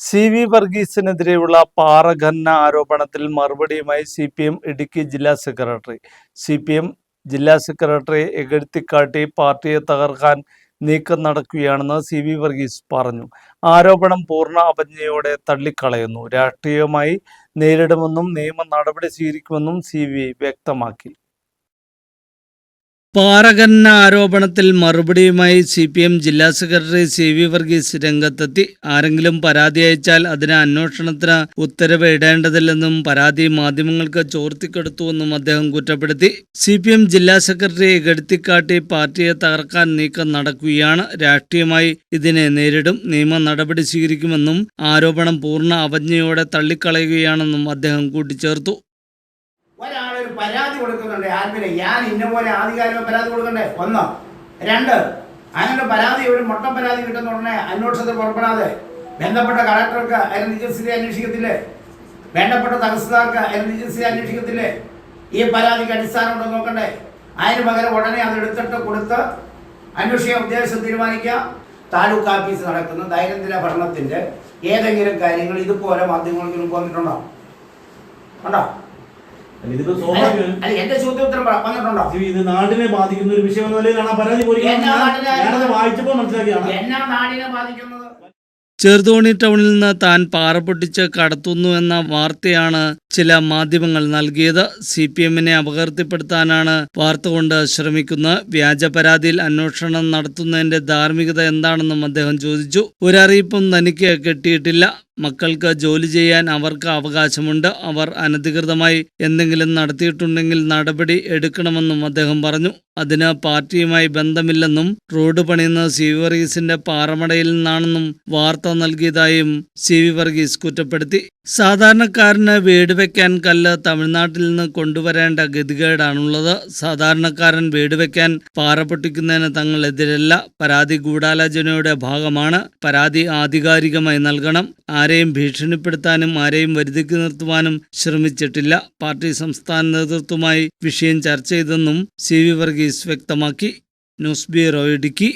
C V വർഗീസിനെതിരെയുള്ള പാറഖനന ആരോപണത്തിൽ മറുപടിയുമായി C P M Idukki ജില്ലാ സെക്രട്ടറി. സി പി എം ജില്ലാ സെക്രട്ടറി എകഴ്ത്തിക്കാട്ടി പാർട്ടിയെ തകർക്കാൻ നീക്കം നടക്കുകയാണെന്ന് സി വി വർഗീസ് പറഞ്ഞു. ആരോപണം പൂർണ അപജ്ഞയോടെ തള്ളിക്കളയുന്നു. രാഷ്ട്രീയമായി നേരിടുമെന്നും നിയമ നടപടി സ്വീകരിക്കുമെന്നും സി വി വ്യക്തമാക്കി. പാറഖനന ആരോപണത്തിൽ മറുപടിയുമായി സി പി എം ജില്ലാ സെക്രട്ടറി സി വി വർഗീസ് രംഗത്തെത്തി. ആരെങ്കിലും പരാതി അയച്ചാൽ അതിന് അന്വേഷണത്തിന് ഉത്തരവ് ഇടേണ്ടതില്ലെന്നും പരാതി മാധ്യമങ്ങൾക്ക് ചോർത്തിക്കെടുത്തുവെന്നും അദ്ദേഹം കുറ്റപ്പെടുത്തി. സി പി എം ജില്ലാ സെക്രട്ടറി ഇകഴ്ത്തിക്കാട്ടി പാർട്ടിയെ തകർക്കാൻ നീക്കം നടക്കുകയാണ്. രാഷ്ട്രീയമായി ഇതിനെ നേരിടും. നിയമ നടപടി സ്വീകരിക്കുമെന്നും ആരോപണം പൂർണ അവജ്ഞയോടെ തള്ളിക്കളയുകയാണെന്നും അദ്ദേഹം കൂട്ടിച്ചേർത്തു. ഒരാളൊരു പരാതി കൊടുക്കുന്നുണ്ട്. ആൽബിനെ. ഞാൻ ഇന്ന പോലെ ആധികാരിക പരാതി കൊടുക്കണ്ടേ? ഒന്ന്. രണ്ട്. അങ്ങനെ പരാതി ഒരു മൊട്ട പരാതി കിട്ടുന്ന ഉടനെ അന്വേഷണത്തിൽ പുറപ്പെടാതെ ബന്ധപ്പെട്ട കളക്ടർക്ക് അതിന് നിജസ്ഥിതി അന്വേഷിക്കത്തില്ലേ? വേണ്ടപ്പെട്ട തഹസിൽദാർക്ക് അതിന് നിജസ്ഥിതി അന്വേഷിക്കത്തില്ലേ? ഈ പരാതിക്ക് അടിസ്ഥാനം ഉണ്ടോ നോക്കണ്ടേ? അതിന് പകരം ഉടനെ അത് എടുത്തിട്ട് കൊടുത്ത് അന്വേഷിക്കാൻ ഉദ്ദേശം തീരുമാനിക്കാം താലൂക്ക് ഓഫീസ് നടക്കുന്ന ദൈനംദിന ഭരണത്തിന്റെ ഏതെങ്കിലും കാര്യങ്ങൾ ഇതുപോലെ മാധ്യമങ്ങൾക്ക് മുമ്പ് വന്നിട്ടുണ്ടോ? ഉണ്ടോ? എന്റെ ചോദ്യോത്തരം പറ- വന്നിട്ടുണ്ടോ ഇത് നാടിനെ ബാധിക്കുന്ന ഒരു വിഷയം എന്ന നിലയിലാണ് പരാതി വായിച്ചപ്പോൾ മനസ്സിലാക്കിയാണ് എന്നാ നാടിനെ ബാധിക്കുന്നത്? ചെറുതോണി ടൗണിൽ നിന്ന് താൻ പാറ പൊട്ടിച്ച് കടത്തുന്നു എന്ന വാർത്തയാണ് ചില മാധ്യമങ്ങൾ നൽകിയത് സി പി എമ്മിനെ അപകീർത്തിപ്പെടുത്താനാണ്. വാർത്ത കൊണ്ട് ശ്രമിക്കുന്നത് വ്യാജ പരാതിയിൽ അന്വേഷണം നടത്തുന്നതിന്റെ ധാർമ്മികത എന്താണെന്നും അദ്ദേഹം ചോദിച്ചു. ഒരറിയിപ്പും തനിക്ക് കിട്ടിയിട്ടില്ല. മക്കൾക്ക് ജോലി ചെയ്യാൻ അവർക്ക് അവകാശമുണ്ട്. അവർ അനധികൃതമായി എന്തെങ്കിലും നടത്തിയിട്ടുണ്ടെങ്കിൽ നടപടി എടുക്കണമെന്നും അദ്ദേഹം പറഞ്ഞു. അതിന് പാർട്ടിയുമായി ബന്ധമില്ലെന്നും റോഡ് പണിയുന്ന സി വി വർഗീസിന്റെ പാറമടയിൽ നിന്നാണെന്നും വാർത്ത നൽകിയതായും സി വി വർഗീസ് കുറ്റപ്പെടുത്തി. സാധാരണക്കാരന് വീട് വെക്കാൻ കല്ല് തമിഴ്നാട്ടിൽ നിന്ന് കൊണ്ടുവരേണ്ട ഗതികേടാണുള്ളത്. സാധാരണക്കാരൻ വീട് വെക്കാൻ പാറ പൊട്ടിക്കുന്നതിന് തങ്ങളെതിരല്ല. പരാതി ഗൂഢാലോചനയുടെ ഭാഗമാണ്. പരാതി ആധികാരികമായി നൽകണം. ആരെയും ഭീഷണിപ്പെടുത്താനും ആരെയും വരുതിക്ക് നിർത്തുവാനും ശ്രമിച്ചിട്ടില്ല. പാർട്ടി സംസ്ഥാന നേതൃത്വമായി വിഷയം ചർച്ച ചെയ്തെന്നും സി വി വർഗീസ് വ്യക്തമാക്കി. News bureau Idukki.